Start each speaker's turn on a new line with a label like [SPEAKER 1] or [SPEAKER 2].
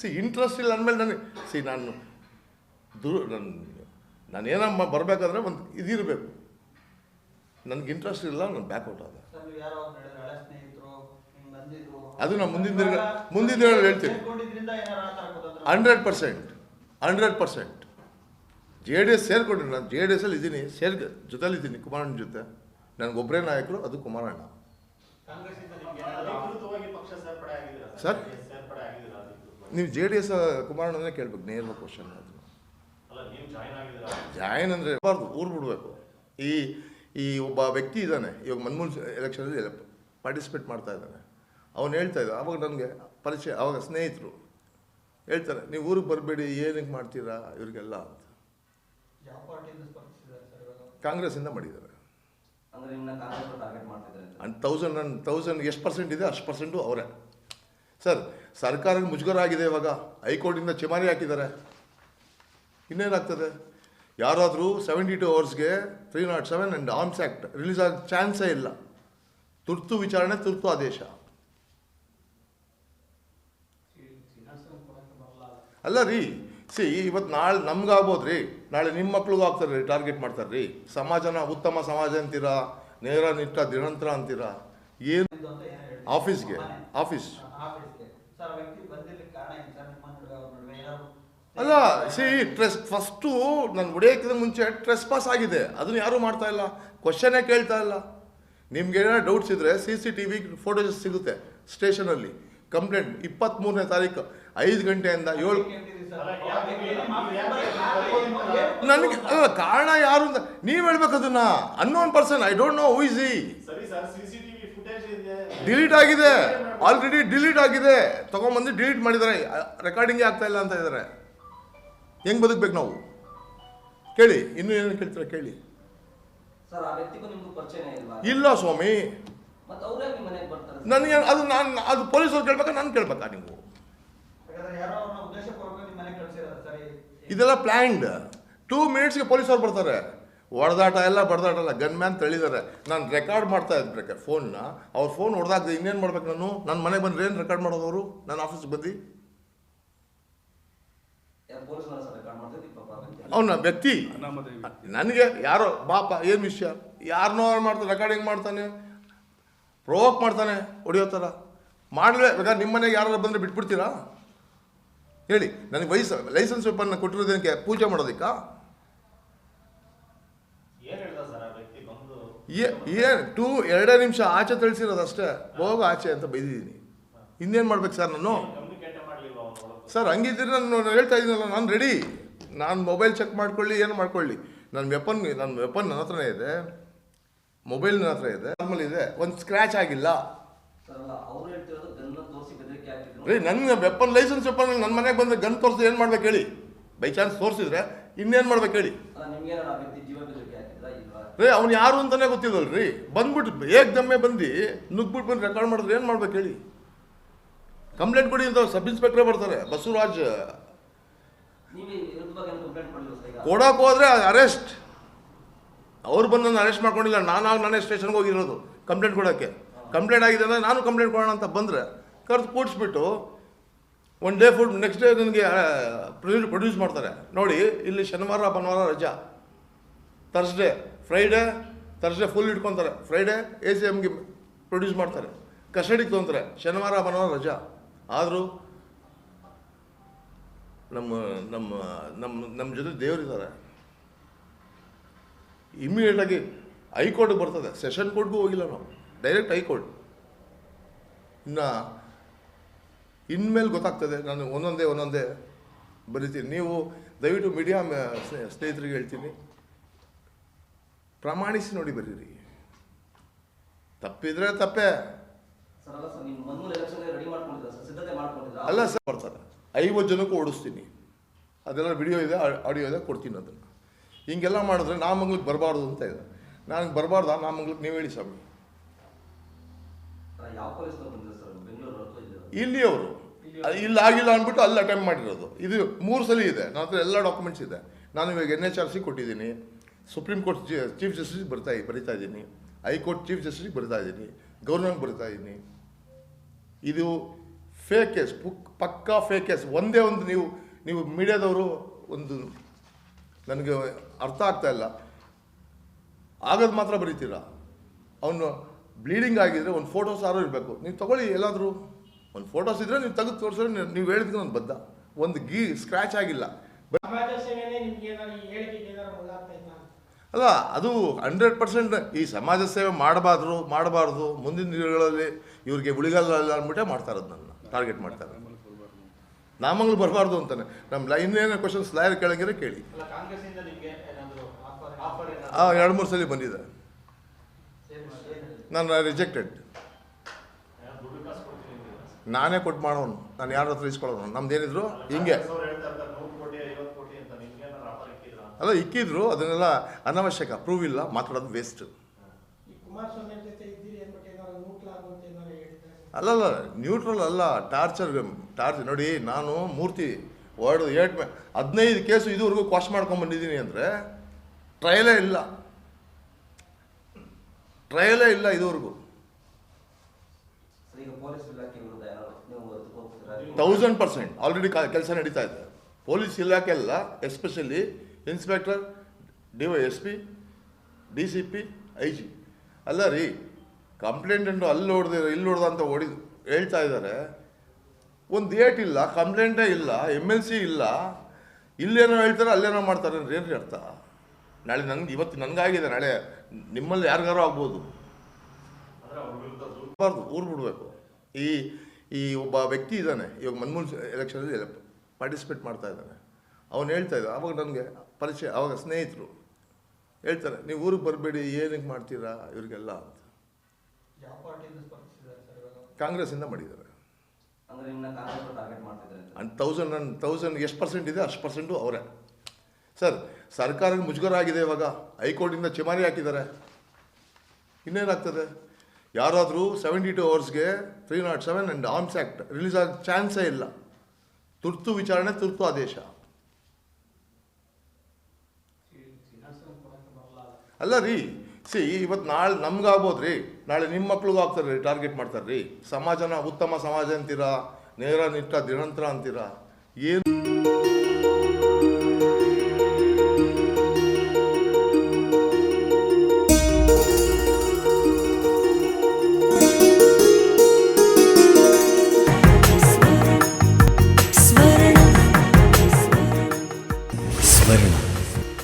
[SPEAKER 1] C interest ಇಲ್ಲ ಅಂದಮೇಲೆ ನನಗೆ ಸಿ ನಾನು ದುರು ನನ್ನ ನಾನು ಏನಮ್ಮ ಬರಬೇಕಾದ್ರೆ ಒಂದು ಇದಿರಬೇಕು ನನಗೆ ಇಂಟ್ರೆಸ್ಟ್ ಇಲ್ಲ ನಾನು ಬ್ಯಾಕ್ಔಟ್ ಆದ.
[SPEAKER 2] ಸರ್
[SPEAKER 1] ಅದು ನಾನು ಮುಂದಿನ ದಿನ ಮುಂದಿನ ದಿನ ಹೇಳ್ತೀನಿ. Hundred percent hundred percent. J D S ಸೇರ್ಕೊಂಡ್ರಿ ನಾನು ಜೆ ಡಿ ಎಸ್ಸಲ್ಲಿ ಇದ್ದೀನಿ ಸೇರ್ ಜೊತೆಲಿದ್ದೀನಿ ಕುಮಾರಣ್ಣ ಜೊತೆ. ನನಗೊಬ್ಬರೇ ನಾಯಕರು ಅದು ಕುಮಾರಣ್ಣ.
[SPEAKER 2] ಕಾಂಗ್ರೆಸ್
[SPEAKER 1] ನೀವು ಜೆ ಡಿ ಎಸ್ ಕುಮಾರಣ್ಣನೇ ಕೇಳ್ಬೇಕು ನೇರ ಕ್ವಶನ್ ಅದು.
[SPEAKER 3] ಅಲ್ಲ ನೀವು ಜಾಯ್ನ್
[SPEAKER 1] ಅಂದರೆ ಬಾರ್ದು ಊರು ಬಿಡಬೇಕು. ಈ ಈ ಒಬ್ಬ ವ್ಯಕ್ತಿ ಇದ್ದಾನೆ ಇವಾಗ ಮನ್ಮೂಲ್ ಎಲೆಕ್ಷನಲ್ಲಿ ಪಾರ್ಟಿಸಿಪೇಟ್ ಮಾಡ್ತಾ ಇದ್ದಾನೆ. ಅವನು ಹೇಳ್ತಾ ಇದ್ದ ಅವಾಗ ನನಗೆ ಪರಿಚಯ ಅವಾಗ ಸ್ನೇಹಿತರು ಹೇಳ್ತಾರೆ ನೀವು ಊರಿಗೆ ಬರಬೇಡಿ ಏನಕ್ಕೆ ಮಾಡ್ತೀರಾ ಇವರಿಗೆಲ್ಲ? ಅಂತ. ಕಾಂಗ್ರೆಸ್ಸಿಂದ ಮಾಡಿದ್ದಾರೆ. ಅಂಡ್ ತೌಸಂಡ್ ಅಂಡ್ ತೌಸಂಡ್ ಎಷ್ಟು ಪರ್ಸೆಂಟ್ ಇದೆ ಅಷ್ಟು ಪರ್ಸೆಂಟು ಅವರೇ. ಸರ್, ಸರ್ಕಾರಕ್ಕೆ ಮುಜುಗರ ಆಗಿದೆ ಇವಾಗ. ಹೈಕೋರ್ಟಿಂದ ಚಿಮಾರಿ ಹಾಕಿದ್ದಾರೆ. ಇನ್ನೇನಾಗ್ತದೆ? ಯಾರಾದರೂ seventy two ಅವರ್ಸ್ಗೆ three not seven and arms act release ಆಗೋ ಚಾನ್ಸೇ ಇಲ್ಲ. ತುರ್ತು ವಿಚಾರಣೆ, ತುರ್ತು ಆದೇಶ. ಅಲ್ಲ ರೀ, ಸಿ ಇವತ್ತು ನಾಳೆ ನಮ್ಗಾಗ್ಬೋದು ರೀ ನಾಳೆ ನಿಮ್ಮ ಮಕ್ಳಿಗೂ ಆಗ್ತಾರೆ ರೀ ಟಾರ್ಗೆಟ್ ಮಾಡ್ತಾರೆ ರೀ ಸಮಾಜನ ಉತ್ತಮ ಸಮಾಜ ಅಂತೀರಾ? ನೇರ ನಿಟ್ಟ ದಿನಂತರ ಅಂತೀರಾ? ಏನು
[SPEAKER 2] ಇದು ಅಂತ ಏನೋ ಹೇಳಿದ್ರು.
[SPEAKER 1] ಆಫೀಸ್ಗೆ. ಆಫೀಸ್ ಅಲ್ಲ ಸಿ ಟ್ರೆಸ್ ಫಸ್ಟು ನಾನು ಹೊಡೆಯೋಕ್ಕಿಂತ ಮುಂಚೆ ಟ್ರೆಸ್ ಪಾಸ್ ಆಗಿದೆ. ಅದನ್ನು ಯಾರೂ ಮಾಡ್ತಾ ಇಲ್ಲ. ಕ್ವಶನೇ ಕೇಳ್ತಾ ಇಲ್ಲ. ನಿಮ್ಗೆ ಏನಾರು ಡೌಟ್ಸ್ ಇದ್ದರೆ C C T V photos ಸಿಗುತ್ತೆ ಸ್ಟೇಷನಲ್ಲಿ ಕಂಪ್ಲೇಂಟ್ ಇಪ್ಪತ್ತ್ಮೂರನೇ ತಾರೀಕು ಐದು ಗಂಟೆಯಿಂದ ಏಳು? ನನಗೆ ಅಲ್ಲ ಕಾರಣ ಯಾರು ಅಂತ ನೀವು ಹೇಳ್ಬೇಕು ಅದನ್ನ. Unknown person I don't know who is ಈ ಡಿಲೀಟ್ ಆಗಿದೆ. ಆಲ್ರೆಡಿ ಡಿಲೀಟ್ ಆಗಿದೆ. ತಗೊಂಬಂದು ಡಿಲೀಟ್ ಮಾಡಿದ್ದಾರೆ. ರೆಕಾರ್ಡಿಂಗೇ ಆಗ್ತಾ ಇಲ್ಲ ಅಂತ ಇದ್ದಾರೆ. ಹೆಂಗ್ ಬದುಕ್ಬೇಕು ನಾವು? ಕೇಳಿ ಇನ್ನೂ ಏನು ಕೇಳ್ತೀರ ಕೇಳಿ.
[SPEAKER 4] ಸರ್ ಆ ವ್ಯಕ್ತಿಗೂ ನಿಮ್ಗೂ ಪರಿಚಯನೇ ಇಲ್ವಾ?
[SPEAKER 1] ಇಲ್ಲ ಸ್ವಾಮಿ.
[SPEAKER 4] ಮತ್ತೆ ಅವ್ರೇ ನಿಮ್ಮ ಮನೆಗೆ ಬರ್ತಾರೆ
[SPEAKER 1] ನನಗೆ ಅದು ನಾನು ಅದು ಪೊಲೀಸರು ಕೇಳ್ಬೇಕಾ ನಾನು ಕೇಳ್ಬೇಕಾ ನೀವು?
[SPEAKER 2] ಯಾಕಂದ್ರೆ ಯಾರೋ ಅವ್ರನ್ನ ಉದ್ದೇಶಪೂರ್ವಕ ನಿಮ್ಮ ಮನೆಗೆ ಕಳ್ಸಿರೋದು ಸರಿ.
[SPEAKER 1] ಇದೆಲ್ಲ ಪ್ಲ್ಯಾಂಡ್ ಟೂ ಮಿನಿಟ್ಸ್ಗೆ ಪೊಲೀಸರು ಬರ್ತಾರೆ. ಹೊಡೆದಾಟ ಎಲ್ಲ ಬಡ್ದಾಟ ಎಲ್ಲ ಗನ್ ಮ್ಯಾನ್ ತಳಿದ್ದಾರೆ ನಾನು ರೆಕಾರ್ಡ್ ಮಾಡ್ತಾ ಇದ್ಬೇಕಾರೆ ಫೋನ್ನ ಅವ್ರ ಫೋನ್ ಹೊಡೆದಾಗ್ದೆ ಇನ್ನೇನು ಮಾಡ್ಬೇಕು ನಾನು? ನನ್ನ ಮನೆಗೆ ಬಂದ್ರೆ ಏನು ರೆಕಾರ್ಡ್ ಮಾಡೋದವರು? ನನ್ನ ಆಫೀಸ್ಗೆ ಬಂದು. ಅವನ ವ್ಯಕ್ತಿ? ನನಗೆ ಯಾರೋ ಬಾಪ ಏನು ವಿಷಯ? ಯಾರನ್ನೋ ಮಾಡ್ತಾರೆ ರೆಕಾರ್ಡಿಂಗ್ ಮಾಡ್ತಾನೆ. ಪ್ರೊವೋಕ್ ಮಾಡ್ತಾನೆ ಹೊಡಿಯೋ ಥರ. ಮಾಡಲೇ ಬೇಕಾದ್ರೆ ನಿಮ್ಮ ಮನೆಗೆ ಯಾರು ಬಂದರೆ ಬಿಟ್ಬಿಡ್ತೀರಾ? ಹೇಳಿ ನನಗೆ ವಯಸ್ಸು ಲೈಸೆನ್ಸ್ ಪೇಪರ್ನ ಕೊಟ್ಟಿರೋದಕ್ಕೆ ಪೂಜೆ ಮಾಡೋದಕ್ಕಾ
[SPEAKER 3] ಏನ್ ಹೇಳ್ದ ಸರ್ ಆ ವ್ಯಕ್ತಿ ಬಂದು
[SPEAKER 1] ಏನು ಟೂ ಎರಡೇ ನಿಮಿಷ ಆಚೆ ತಿಳಿಸಿರೋದು ಅಷ್ಟೇ. ಹೋಗು ಆಚೆ ಅಂತ ಬೈದಿದ್ದೀನಿ. ಇನ್ನೇನು ಮಾಡ್ಬೇಕು ಸರ್ ನಾನು? ಸರ್ ಹಂಗಿದ್ರೆ ನಾನು ಹೇಳ್ತಾ ಇದ್ದೀನಲ್ಲ ನಾನು ರೆಡಿ ನಾನು ಮೊಬೈಲ್ ಚೆಕ್ ಮಾಡ್ಕೊಳ್ಳಿ ಏನು ಮಾಡ್ಕೊಳ್ಳಿ. ನನ್ನ ವೆಪನ್ ನನ್ನ ವೆಪನ್ ನನ್ನ ಹತ್ರನೇ ಇದೆ. ಮೊಬೈಲ್ ನನ್ನ ಹತ್ರ ಇದೆ. ನಾರ್ಮಲ್ ಇದೆ. ಒಂದು ಸ್ಕ್ರ್ಯಾಚ್ ಆಗಿಲ್ಲ. ರೀ ನನ್ನ ವೆಪನ್ ಲೈಸೆನ್ಸ್ ವೆಪನ್ ನನ್ನ ಮನೆಗೆ ಬಂದರೆ ಗನ್ ತೋರಿಸಿ ಏನು ಮಾಡ್ಬೇಕು ಹೇಳಿ? ಬೈ ಚಾನ್ಸ್ ತೋರಿಸಿದ್ರೆ ಇನ್ನೇನು ಮಾಡ್ಬೇಕು ಹೇಳಿ? ರೀ ಅವ್ನು ಯಾರು ಅಂತಲೇ ಗೊತ್ತಿಲ್ಲಲ್ರಿ ಬಂದ್ಬಿಟ್ಟು ಏಕ್ದಮ್ಮೆ ಬಂದು ನುಗ್ಬಿಟ್ಟು ಬಂದು ರೆಕಾರ್ಡ್ ಮಾಡಿದ್ರೆ ಏನು ಮಾಡ್ಬೇಕು ಹೇಳಿ? ಕಂಪ್ಲೇಂಟ್ ಕೊಡಿ ಅಂತ ಸಬ್ ಇನ್ಸ್ಪೆಕ್ಟ್ರೇ ಬರ್ತಾರೆ, ಬಸವರಾಜ್. ಕೊಡೋಕೆ ಹೋದ್ರೆ ಅರೆಸ್ಟ್ ಅವ್ರು ಬಂದು ನಾನು ಅರೆಸ್ಟ್ ಮಾಡ್ಕೊಂಡಿಲ್ಲ, ನಾನಾಗ ನಾನೇ ಸ್ಟೇಷನ್ಗೆ ಹೋಗಿರೋದು ಕಂಪ್ಲೇಂಟ್ ಕೊಡೋಕ್ಕೆ. ಕಂಪ್ಲೇಂಟ್ ಆಗಿದೆ ಅಂದರೆ ನಾನು ಕಂಪ್ಲೇಂಟ್ ಕೊಡೋಣ ಅಂತ ಬಂದರೆ ಕರೆದು ಕೂಡಿಸ್ಬಿಟ್ಟು one day food next day ನನಗೆ ಪ್ರೊಡ್ಯೂಸ್ ಪ್ರೊಡ್ಯೂಸ್ ಮಾಡ್ತಾರೆ. ನೋಡಿ, ಇಲ್ಲಿ ಶನಿವಾರ, ಭಾನುವಾರ ರಜಾ. ತರ್ಸ್ಡೇ ಫ್ರೈಡೇ ತರ್ಸ್ಡೇ ಫುಲ್ ಇಟ್ಕೊತಾರೆ. ಫ್ರೈಡೇ ಎ ಸಿ ಎಮ್ಗೆ ಪ್ರೊಡ್ಯೂಸ್ ಮಾಡ್ತಾರೆ. ಕಸ್ಟಡಿಗೆ ತೊಂದರೆ ಶನಿವಾರ, ಭಾನುವಾರ ರಜಾ. ಆದರೂ ನಮ್ಮ ನಮ್ಮ ನಮ್ಮ ನಮ್ಮ ಜೊತೆ ದೇವರಿದ್ದಾರೆ ಇಮ್ಮಿಡಿಯೇಟಾಗಿ ಹೈಕೋರ್ಟ್ಗೆ ಬರ್ತದೆ. ಸೆಷನ್ ಕೋರ್ಟ್ಗೂ ಹೋಗಿಲ್ಲ ನಾವು. ಡೈರೆಕ್ಟ್ ಹೈಕೋರ್ಟ್ ಇನ್ನು, ಇನ್ಮೇಲೆ ಗೊತ್ತಾಗ್ತದೆ. ನಾನು ಒಂದೊಂದೇ ಒಂದೊಂದೇ ಬರಿತೀನಿ. ನೀವು ದಯವಿಟ್ಟು ಮೀಡಿಯಾ ಸ್ನೇಹಿತರಿಗೆ ಹೇಳ್ತೀನಿ. ಪ್ರಮಾಣಿಸಿ ನೋಡಿ ಬರೀರಿ. ತಪ್ಪಿದ್ರೆ ತಪ್ಪೇ.
[SPEAKER 4] ಅಲ್ಲ ಸರ್
[SPEAKER 1] ಬರ್ತಾರೆ. ಐವತ್ತು ಜನಕ್ಕೂ ಓಡಿಸ್ತೀನಿ. ಅದೆಲ್ಲ ವಿಡಿಯೋ ಇದೆ ಆಡಿಯೋ ಇದೆ ಕೊಡ್ತೀನಿ ಅದನ್ನು. ಹಿಂಗೆಲ್ಲ ಮಾಡಿದ್ರೆ ನಾಮಂಗ್ಲಕ್ಕೆ ಬರಬಾರ್ದು ಅಂತ ಇದೆ. ನನಗೆ ನಾ ಮಂಗ್ಳಕ್ಕೆ ನೀವು ಹೇಳಿ
[SPEAKER 4] ಸರ್
[SPEAKER 1] ಇಲ್ಲಿಯವರು. ಇಲ್ಲಿ ಆಗಿಲ್ಲ ಅಂದ್ಬಿಟ್ಟು ಅಲ್ಲಿ ಅಟೆಂಪ್ಟ್ ಮಾಡಿರೋದು. ಇದು ಮೂರು ಸಲ ಇದೆ. ನನ್ನ ಹತ್ರ ಎಲ್ಲ ಡಾಕ್ಯುಮೆಂಟ್ಸ್ ಇದೆ. ನಾನು ಇವಾಗ ಎನ್ ಎಚ್ ಆರ್ ಸಿ ಕೊಟ್ಟಿದ್ದೀನಿ. ಸುಪ್ರೀಂ ಕೋರ್ಟ್ ಚೀಫ್ ಜಸ್ಟಿಸ್ ಬರ್ತಾ ಬರಿತಾ ಇದ್ದೀನಿ. ಹೈಕೋರ್ಟ್ ಚೀಫ್ ಜಸ್ಟಿಸ್ ಬರಿತಾ ಇದ್ದೀನಿ. ಗೌರ್ಮೆಂಟ್ ಬರಿತಾ ಇದ್ದೀನಿ. ಇದು ಫೇಕ್ ಕೇಸ್ ಪಕ್ಕಾ ಫೇಕ್ ಕೇಸ್ ಒಂದೇ ಒಂದು ನೀವು ನೀವು ಮೀಡಿಯಾದವರು ಒಂದು ನನಗೆ ಅರ್ಥ ಆಗ್ತಾ ಇಲ್ಲ. ಆಗೋದು ಮಾತ್ರ ಬರೀತೀರಾ? ಅವನು ಬ್ಲೀಡಿಂಗ್ ಆಗಿದ್ರೆ ಒಂದು ಫೋಟೋಸ್ ಯಾರು ಇರಬೇಕು. ನೀವು ತಗೊಳ್ಳಿ, ಎಲ್ಲಾದರೂ. ಒಂದು ಫೋಟೋಸ್ ಇದ್ದರೆ ನೀವು ತೆಗೆದು ತೋರಿಸಿದ್ರೆ ನೀವು- ನೀವು ಒಂದು ಬದ್ಧ. ಒಂದು ಗೀ ಸ್ಕ್ರ್ಯಾಚ್ ಆಗಿಲ್ಲ. ಅಲ್ಲ ಅದು ಹಂಡ್ರೆಡ್ ಪರ್ಸೆಂಟ್ ಈ ಸಮಾಜ ಸೇವೆ ಮಾಡಬಾರ್ದು ಮಾಡಬಾರ್ದು. ಮುಂದಿನ ದಿನಗಳಲ್ಲಿ ಇವ್ರಿಗೆ ಉಳಿಗಾಲ ಅಂದ್ಬಿಟ್ಟೆ ಮಾಡ್ತಾರೆ ಇರೋದು ನನ್ನ ಟಾರ್ಗೆಟ್ ಮಾಡ್ತಾರೆ. ನಾಮಂಗ್ಳು ಬರಬಾರ್ದು ಅಂತಾನೆ. ನಮ್ಮ ಲೈನ್ ಇನ್ನೇನೋ ಕ್ವಶನ್ಸ್ ಲಾಯರ್ ಕೇಳಂಗಿದ್ರೆ ಕೇಳಿ.
[SPEAKER 3] ಏನಾದ್ರು
[SPEAKER 1] ಆ ಎರಡು ಮೂರು ಸಲ ಬಂದಿದೆ. ನಾನು ರಿಜೆಕ್ಟೆಡ್ ನಾನೇ ಕೊಟ್ಟು ಮಾಡೋನು. ನಾನು ಯಾರ ಹತ್ರ ಇಸ್ಕೊಳ್ಳೋನು ನಮ್ದೇನಿದ್ರು? ಹಿಂಗೆ
[SPEAKER 3] ಕಾಂಗ್ರೆಸ್ ಅವ್ರು ಹೇಳ್ತಾ ಇರ್ತಾರೆ ನೂರು ಕೋಟಿ ಐವತ್ತು ಕೋಟಿ ಅಂತ ನಿಮ್ಗೆ ಏನಾದ್ರು ಆಫರ್ ಇಕ್ಕಿದ್ರಾ
[SPEAKER 1] ಅಲ್ಲ ಇಕ್ಕಿದ್ರು ಅದನ್ನೆಲ್ಲ ಅನಾವಶ್ಯಕ ಪ್ರೂವ್ ಇಲ್ಲ ಮಾತಾಡೋದು ವೇಸ್ಟ್ ಅಲ್ಲಲ್ಲ ನ್ಯೂಟ್ರಲ್ ಅಲ್ಲ ಟಾರ್ಚರ್ ಟಾರ್ಚರ್ ನೋಡಿ ನಾನು ಮೂರ್ತಿ ವರ್ಡ್ ಏಟ್ ಮೇ ಹದಿನೈದು ಕೇಸು ಇದುವರೆಗೂ ಕ್ವಾಶ್ ಮಾಡ್ಕೊಂಬಂದಿದ್ದೀನಿ ಅಂದರೆ ಟ್ರಯಲೇ ಇಲ್ಲ. ಟ್ರಯಲೇ ಇಲ್ಲ ಇದುವರೆಗೂ.
[SPEAKER 4] ಈಗ ಪೊಲೀಸ್ ಇಲಾಖೆ ವಿರುದ್ಧ ಏನಾದ್ರು ನೀವು ಹೋಗ್ತೀರಾ
[SPEAKER 1] ತೌಸಂಡ್ ಪರ್ಸೆಂಟ್ ಆಲ್ರೆಡಿ ಕೆಲಸ ನಡೀತಾ ಇದೆ. ಪೊಲೀಸ್ ಇಲಾಖೆ ಅಲ್ಲ especially inspector, D Y S P, D C P, I G. ಅಲ್ಲ ರೀ ಕಂಪ್ಲೇಂಟೆಂಟು ಅಲ್ಲಿ ಹೊಡೆದಿರೋ, ಇಲ್ಲಿ ಹೊಡೆದ ಅಂತ ಹೊಡಿ ಹೇಳ್ತಾ ಇದ್ದಾರೆ. ಒಂದು ಏಟ್ ಇಲ್ಲ, ಕಂಪ್ಲೇಂಟೇ ಇಲ್ಲ, ಎಂ ಎಲ್ ಸಿ ಇಲ್ಲ. ಇಲ್ಲೇನೋ ಹೇಳ್ತಾರೆ, ಅಲ್ಲೇನೋ ಮಾಡ್ತಾರೆ ಅಂದ್ರೆ ಏನ್ರಿ ಅರ್ಥ? ನಾಳೆ ನಂಗೆ, ಇವತ್ತು ನನಗಾಗಿದೆ ನಾಳೆ ನಿಮ್ಮಲ್ಲಿ ಯಾರಿಗಾರು ಆಗ್ಬೋದು. ಬಾರ್ದು, ಊರು ಬಿಡಬೇಕು. ಈ ಈ ಒಬ್ಬ ವ್ಯಕ್ತಿ ಇದ್ದಾನೆ, ಇವಾಗ ಮನ್ಮೂಲ್ ಎಲೆಕ್ಷನಲ್ಲಿ ಪಾರ್ಟಿಸಿಪೇಟ್ ಮಾಡ್ತಾ ಇದ್ದಾನೆ. ಅವನು ಹೇಳ್ತಾ ಇದ್ದ ಅವಾಗ ನನಗೆ ಪರಿಚಯ ಅವಾಗ ಸ್ನೇಹಿತರು ಹೇಳ್ತಾರೆ ನೀವು ಊರಿಗೆ ಬರಬೇಡಿ ಏನಕ್ಕೆ ಮಾಡ್ತೀರಾ ಇವರಿಗೆಲ್ಲ? ಅಂತ.
[SPEAKER 2] ಯಾವ ಪಾರ್ಟಿಯಿಂದ ಸ್ಪರ್ಧಿಸಿದ್ದಾರೆ ಸರ್ ಇವಾಗ?
[SPEAKER 1] ಕಾಂಗ್ರೆಸ್ಸಿಂದ ಮಾಡಿದ್ದಾರೆ. ಆ್ಯಂಡ್ ತೌಸಂಡ್ ಅಂಡ್ ತೌಸಂಡ್ ಎಷ್ಟು ಪರ್ಸೆಂಟ್ ಇದೆ ಅಷ್ಟು ಪರ್ಸೆಂಟು ಅವರೇ. ಸರ್ ಸರ್ಕಾರ ಮುಜುಗರ ಆಗಿದೆ ಇವಾಗ ಹೈಕೋರ್ಟಿಂದ ಚಿಮಾರಿ ಹಾಕಿದ್ದಾರೆ. ಇನ್ನೇನಾಗ್ತದೆ? ಯಾರಾದರೂ seventy two ಅವರ್ಸ್ಗೆ three not seven and arms act release ಆಗೋ ಚಾನ್ಸೇ ಇಲ್ಲ. ತುರ್ತು ವಿಚಾರಣೆ ತುರ್ತು ಆದೇಶ. ಅಲ್ಲ ರೀ, ಸಿ ಇವತ್ತು ನಾಳೆ ನಮ್ಗಾಗ್ಬೋದು ರೀ ನಾಳೆ ನಿಮ್ಮ ಮಕ್ಳಿಗೂ ಆಗ್ತಾರೆ ರೀ ಟಾರ್ಗೆಟ್ ಮಾಡ್ತಾರೆ ರೀ ಸಮಾಜನ ಉತ್ತಮ ಸಮಾಜ ಅಂತೀರಾ, ನೇರ ನಿಟ್ಟ ದಿನಂತರ ಅಂತೀರಾ? ಏನು